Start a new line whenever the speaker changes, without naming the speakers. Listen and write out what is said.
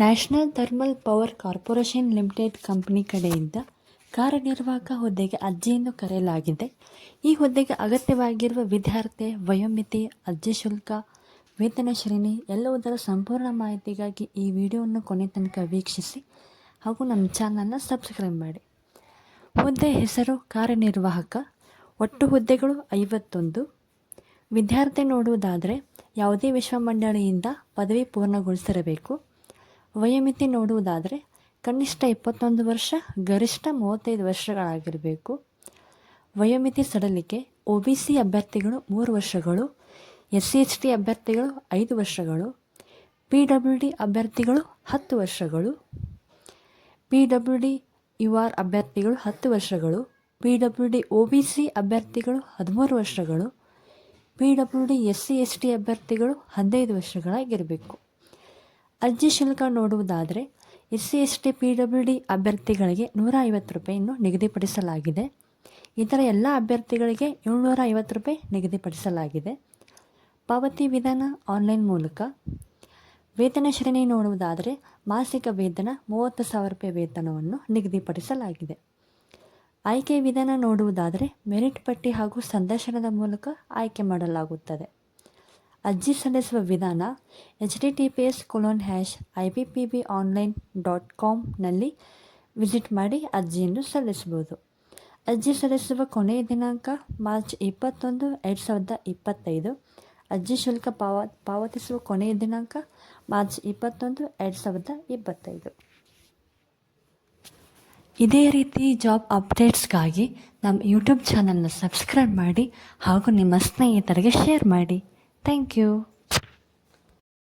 National thermal power corporation limited company ಕಡೆಯಿಂದ ಕಾರ್ಯನಿರ್ವಾಹಕ ಹುದ್ದೆಗೆ ಅರ್ಜಿಯನ್ನು ಕರೆಯಲಾಗಿದೆ. ಈ ಹುದ್ದೆಗೆ ಅಗತ್ಯವಾಗಿರುವ ವಿದ್ಯಾರ್ಥಿ ವಯೋಮಿತಿ, ಅರ್ಜಿ ಶುಲ್ಕ, ವೇತನ ಶ್ರೇಣಿ ಎಲ್ಲವುದರ ಸಂಪೂರ್ಣ ಮಾಹಿತಿಗಾಗಿ ಈ ವಿಡಿಯೋವನ್ನು ಕೊನೆ ತನಕ ವೀಕ್ಷಿಸಿ ಹಾಗೂ ನಮ್ಮ ಚಾನಲ್ನ ಸಬ್ಸ್ಕ್ರೈಬ್ ಮಾಡಿ. ಹುದ್ದೆ ಹೆಸರು ಕಾರ್ಯನಿರ್ವಾಹಕ, ಒಟ್ಟು ಹುದ್ದೆಗಳು ಐವತ್ತೊಂದು. ವಿದ್ಯಾರ್ಥಿ ನೋಡುವುದಾದರೆ ಯಾವುದೇ ವಿಶ್ವಮಂಡಳಿಯಿಂದ ಪದವಿ ಪೂರ್ಣಗೊಳಿಸಿರಬೇಕು. ವಯೋಮಿತಿ ನೋಡುವುದಾದರೆ ಕನಿಷ್ಠ ಇಪ್ಪತ್ತೊಂದು ವರ್ಷ, ಗರಿಷ್ಠ ಮೂವತ್ತೈದು ವರ್ಷಗಳಾಗಿರಬೇಕು. ವಯೋಮಿತಿ ಸಡಲಿಕೆ, ಒ ಬಿ ಸಿ ಅಭ್ಯರ್ಥಿಗಳು ಮೂರು ವರ್ಷಗಳು, ಎಸ್ ಸಿ ಎಚ್ ಟಿ ಅಭ್ಯರ್ಥಿಗಳು ಐದು ವರ್ಷಗಳು, ಪಿ ಡಬ್ಲ್ಯೂ ಡಿ ಅಭ್ಯರ್ಥಿಗಳು ಹತ್ತು ವರ್ಷಗಳು, P W D U R ಅಭ್ಯರ್ಥಿಗಳು ಹತ್ತು ವರ್ಷಗಳು, P W D O B C ಅಭ್ಯರ್ಥಿಗಳು ಹದಿಮೂರು ವರ್ಷಗಳು, P W D S C S T ಅಭ್ಯರ್ಥಿಗಳು ಹದಿನೈದು ವರ್ಷಗಳಾಗಿರಬೇಕು. ಅರ್ಜಿ ಶುಲ್ಕ ನೋಡುವುದಾದರೆ S C S T P W D ಅಭ್ಯರ್ಥಿಗಳಿಗೆ ನೂರ ಐವತ್ತು ರೂಪಾಯಿಯನ್ನು ನಿಗದಿಪಡಿಸಲಾಗಿದೆ. ಇತರ ಎಲ್ಲ ಅಭ್ಯರ್ಥಿಗಳಿಗೆ ಏಳ್ನೂರ ಐವತ್ತು ರೂಪಾಯಿ ನಿಗದಿಪಡಿಸಲಾಗಿದೆ. ಪಾವತಿ ವಿಧಾನ ಆನ್ಲೈನ್ ಮೂಲಕ. ವೇತನ ಶ್ರೇಣಿ ನೋಡುವುದಾದರೆ ಮಾಸಿಕ ವೇತನ ಮೂವತ್ತು ಸಾವಿರ ರೂಪಾಯಿ ವೇತನವನ್ನು ನಿಗದಿಪಡಿಸಲಾಗಿದೆ. ಆಯ್ಕೆ ವಿಧಾನ ನೋಡುವುದಾದರೆ ಮೆರಿಟ್ ಪಟ್ಟಿ ಹಾಗೂ ಸಂದರ್ಶನದ ಮೂಲಕ ಆಯ್ಕೆ ಮಾಡಲಾಗುತ್ತದೆ. ಅರ್ಜಿ ಸಲ್ಲಿಸುವ ವಿಧಾನ H D T P S colon hash I B P B online dot ಕಾಮ್ನಲ್ಲಿ visit ಮಾಡಿ ಅರ್ಜಿಯನ್ನು ಸಲ್ಲಿಸಬಹುದು. ಅರ್ಜಿ ಸಲ್ಲಿಸುವ ಕೊನೆಯ ದಿನಾಂಕ ಮಾರ್ಚ್ ಇಪ್ಪತ್ತೊಂದು, ಎರಡು ಸಾವಿರದ ಇಪ್ಪತ್ತೈದು. ಅರ್ಜಿ ಶುಲ್ಕ ಪಾವ, ಪಾವತಿಸುವ ಕೊನೆಯ ದಿನಾಂಕ ಮಾರ್ಚ್ ಇಪ್ಪತ್ತೊಂದು, ಎರಡು ಸಾವಿರದ ಇಪ್ಪತ್ತೈದು. ಇದೇ ರೀತಿ ಜಾಬ್ ಅಪ್ಡೇಟ್ಸ್ಗಾಗಿ ನಮ್ಮ ಯೂಟ್ಯೂಬ್ ಚಾನಲ್ನ ಸಬ್ಸ್ಕ್ರೈಬ್ ಮಾಡಿ ಹಾಗೂ ನಿಮ್ಮ ಸ್ನೇಹಿತರಿಗೆ ಶೇರ್ ಮಾಡಿ. Thank you